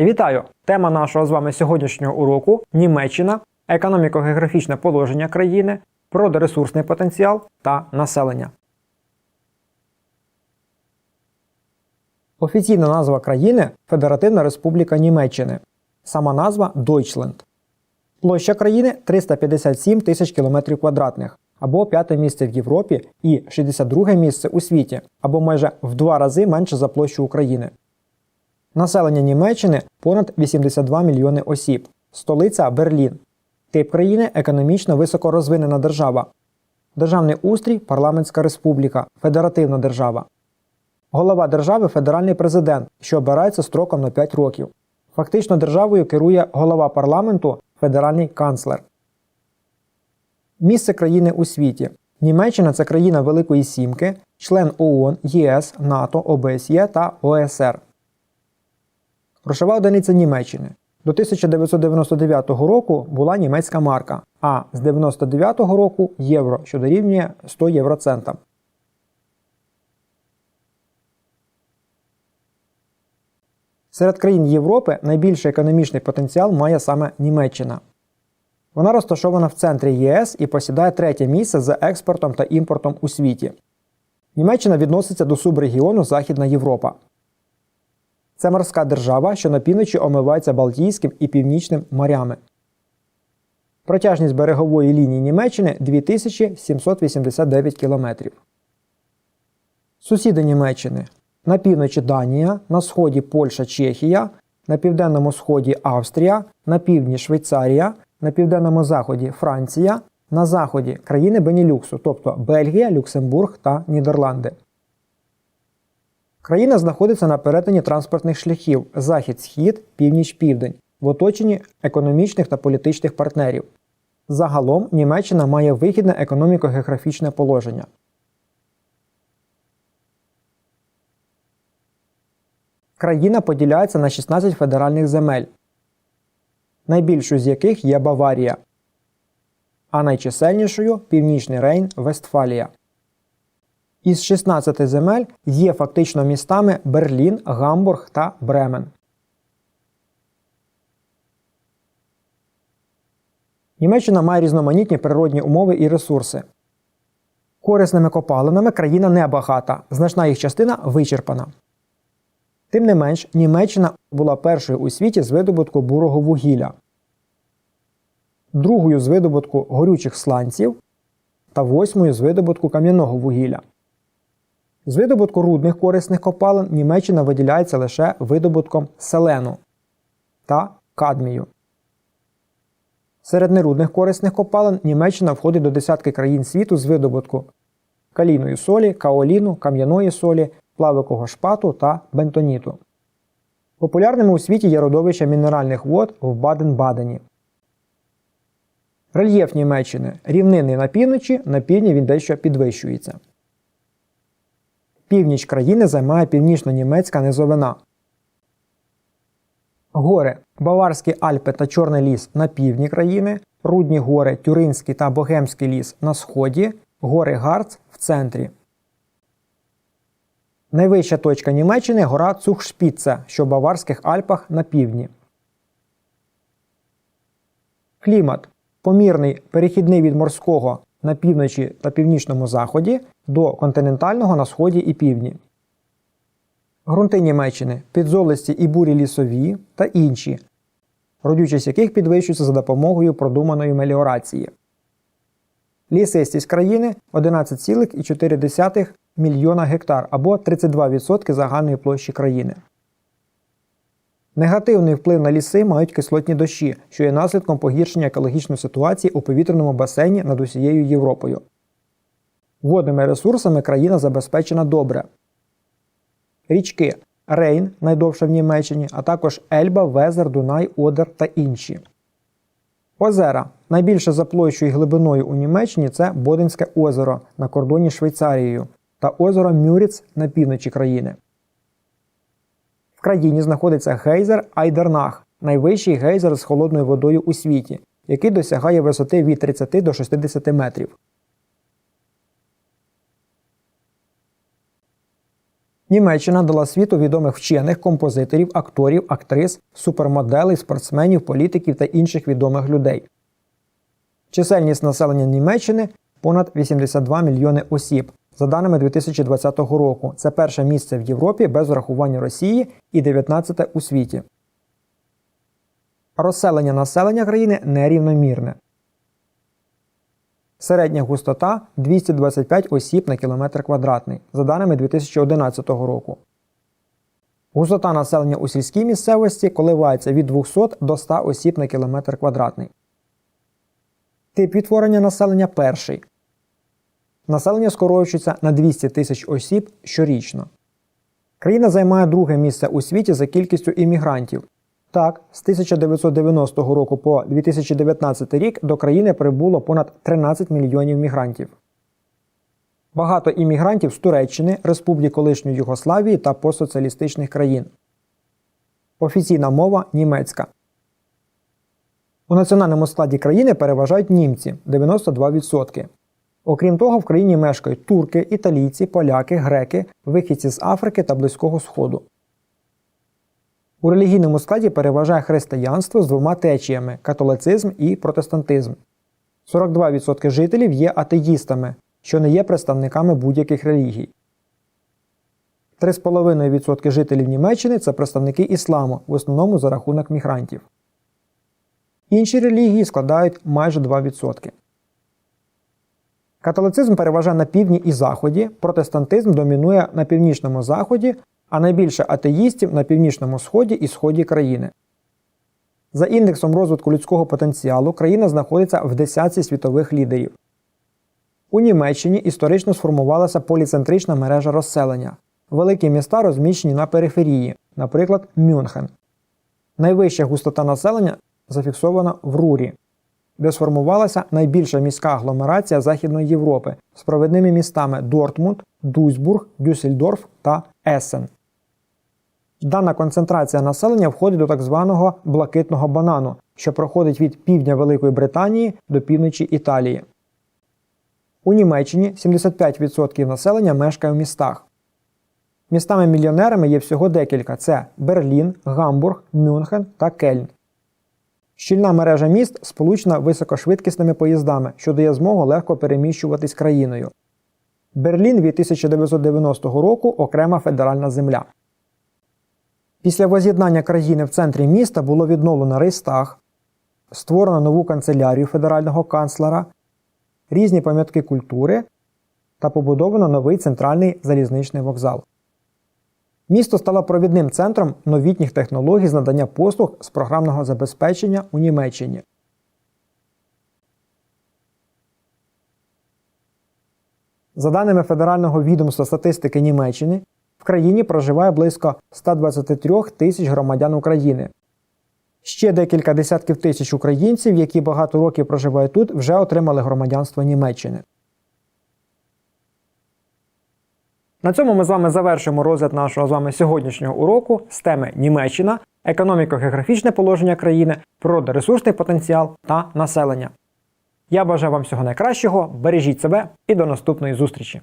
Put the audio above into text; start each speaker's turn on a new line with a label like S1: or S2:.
S1: Вітаю! Тема нашого з вами сьогоднішнього уроку Німеччина, економіко-географічне положення країни, природоресурсний потенціал та населення. Офіційна назва країни Федеративна Республіка Німеччини. Сама назва Deutschland. Площа країни 357 тисяч кілометрів квадратних, або п'яте місце в Європі і 62 місце у світі, або майже в два рази менше за площу України. Населення Німеччини понад 82 мільйони осіб. Столиця Берлін. Тип країни економічно високорозвинена держава. Державний устрій парламентська республіка, федеративна держава. Голова держави федеральний президент, що обирається строком на 5 років. Фактично державою керує голова парламенту, федеральний канцлер. Місце країни у світі. Німеччина це країна Великої Сімки, член ООН, ЄС, НАТО, ОБСЄ та ОСР. Грошова одиниця Німеччини. До 1999 року була німецька марка, а з 1999 року євро, що дорівнює 100 євроцентам. Серед країн Європи найбільший економічний потенціал має саме Німеччина. Вона розташована в центрі ЄС і посідає третє місце за експортом та імпортом у світі. Німеччина відноситься до субрегіону Західна Європа. Це морська держава, що на півночі омивається Балтійським і Північним морями. Протяжність берегової лінії Німеччини 2789 км. Сусіди Німеччини на півночі Данія, на сході Польща, Чехія, на південному сході Австрія, на півдні Швейцарія, на південному заході Франція, на заході країни Бенілюксу, тобто Бельгія, Люксембург та Нідерланди. Країна знаходиться на перетині транспортних шляхів захід-схід, північ-південь, в оточенні економічних та політичних партнерів. Загалом Німеччина має вигідне економіко-географічне положення. Країна поділяється на 16 федеральних земель, найбільшою з яких є Баварія, а найчисельнішою Північний Рейн Вестфалія. Із 16 земель є фактично містами Берлін, Гамбург та Бремен. Німеччина має різноманітні природні умови і ресурси. Корисними копалинами країна не багата, значна їх частина вичерпана. Тим не менш, Німеччина була першою у світі з видобутку бурого вугілля, другою з видобутку горючих сланців та восьмою з видобутку кам'яного вугілля. З видобутку рудних корисних копалин Німеччина виділяється лише видобутком селену та кадмію. Серед нерудних корисних копалин Німеччина входить до десятки країн світу з видобутку калійної солі, каоліну, кам'яної солі, плавикового шпату та бентоніту. Популярними у світі є родовища мінеральних вод в Баден-Бадені. Рельєф Німеччини рівнинний на півночі, на півдні він дещо підвищується. Північ країни займає північно-німецька низовина. Гори Баварські Альпи та Чорний ліс на півдні країни, Рудні гори, Тюринський та Богемський ліс на сході, гори Гарц в центрі. Найвища точка Німеччини гора Цухшпіце, що в Баварських Альпах на півдні. Клімат помірний перехідний від морського на півночі та північному заході до континентального на сході і півдні. Грунти Німеччини підзолисті і бурі лісові та інші, родючість яких підвищується за допомогою продуманої меліорації. Лісистість країни 11,4 мільйона гектар або 32% загальної площі країни. Негативний вплив на ліси мають кислотні дощі, що є наслідком погіршення екологічної ситуації у повітряному басейні над усією Європою. Водними ресурсами країна забезпечена добре. Річки Рейн, найдовша в Німеччині, а також Ельба, Везер, Дунай, Одер та інші. Озера. Найбільше за площою і глибиною у Німеччині це Боденське озеро на кордоні з Швейцарією та озеро Мюріц на півночі країни. В країні знаходиться гейзер Айдернах, найвищий гейзер з холодною водою у світі, який досягає висоти від 30 до 60 метрів. Німеччина дала світу відомих вчених, композиторів, акторів, актрис, супермоделей, спортсменів, політиків та інших відомих людей. Чисельність населення Німеччини понад 82 мільйони осіб. За даними 2020 року, це перше місце в Європі без врахування Росії і 19 у світі. Розселення населення країни нерівномірне. Середня густота 225 осіб на кілометр квадратний, за даними 2011 року. Густота населення у сільській місцевості коливається від 200 до 100 осіб на кілометр квадратний. Тип відтворення населення перший. Населення скорочується на 200 тисяч осіб щорічно. Країна займає друге місце у світі за кількістю іммігрантів. Так, з 1990 року по 2019 рік до країни прибуло понад 13 мільйонів мігрантів. Багато іммігрантів з Туреччини, Республік колишньої Югославії та постсоціалістичних країн. Офіційна мова німецька. У національному складі країни переважають німці 92%. Окрім того, в країні мешкають турки, італійці, поляки, греки, вихідці з Африки та Близького Сходу. У релігійному складі переважає християнство з двома течіями католицизм і протестантизм. 42% жителів є атеїстами, що не є представниками будь-яких релігій. 3,5% жителів Німеччини це представники ісламу, в основному за рахунок мігрантів. Інші релігії складають майже 2%. Католицизм переважає на півдні і заході, протестантизм домінує на північному заході, а найбільше атеїстів на північному сході і сході країни. За індексом розвитку людського потенціалу країна знаходиться в десятці світових лідерів. У Німеччині історично сформувалася поліцентрична мережа розселення. Великі міста розміщені на периферії, наприклад, Мюнхен. Найвища густота населення зафіксована в Рурі, де сформувалася найбільша міська агломерація Західної Європи з провідними містами Дортмунд, Дуйсбург, Дюссельдорф та Есен. Дана концентрація населення входить до так званого блакитного банану, що проходить від півдня Великої Британії до півночі Італії. У Німеччині 75% населення мешкає в містах. Містами-мільйонерами є всього декілька: це Берлін, Гамбург, Мюнхен та Кельн. Щільна мережа міст сполучена високошвидкісними поїздами, що дає змогу легко переміщуватись країною. Берлін від 1990 року окрема федеральна земля. Після воз'єднання країни в центрі міста було відновлено Рейстаг, створено нову канцелярію федерального канцлера, різні пам'ятки культури та побудовано новий центральний залізничний вокзал. Місто стало провідним центром новітніх технологій з надання послуг з програмного забезпечення у Німеччині. За даними Федерального відомства статистики Німеччини, в країні проживає близько 123 тисяч громадян України. Ще декілька десятків тисяч українців, які багато років проживають тут, вже отримали громадянство Німеччини. На цьому ми з вами завершимо розгляд нашого з вами сьогоднішнього уроку з теми Німеччина, економіко-географічне положення країни, природоресурсний потенціал та населення. Я бажаю вам всього найкращого, бережіть себе і до наступної зустрічі!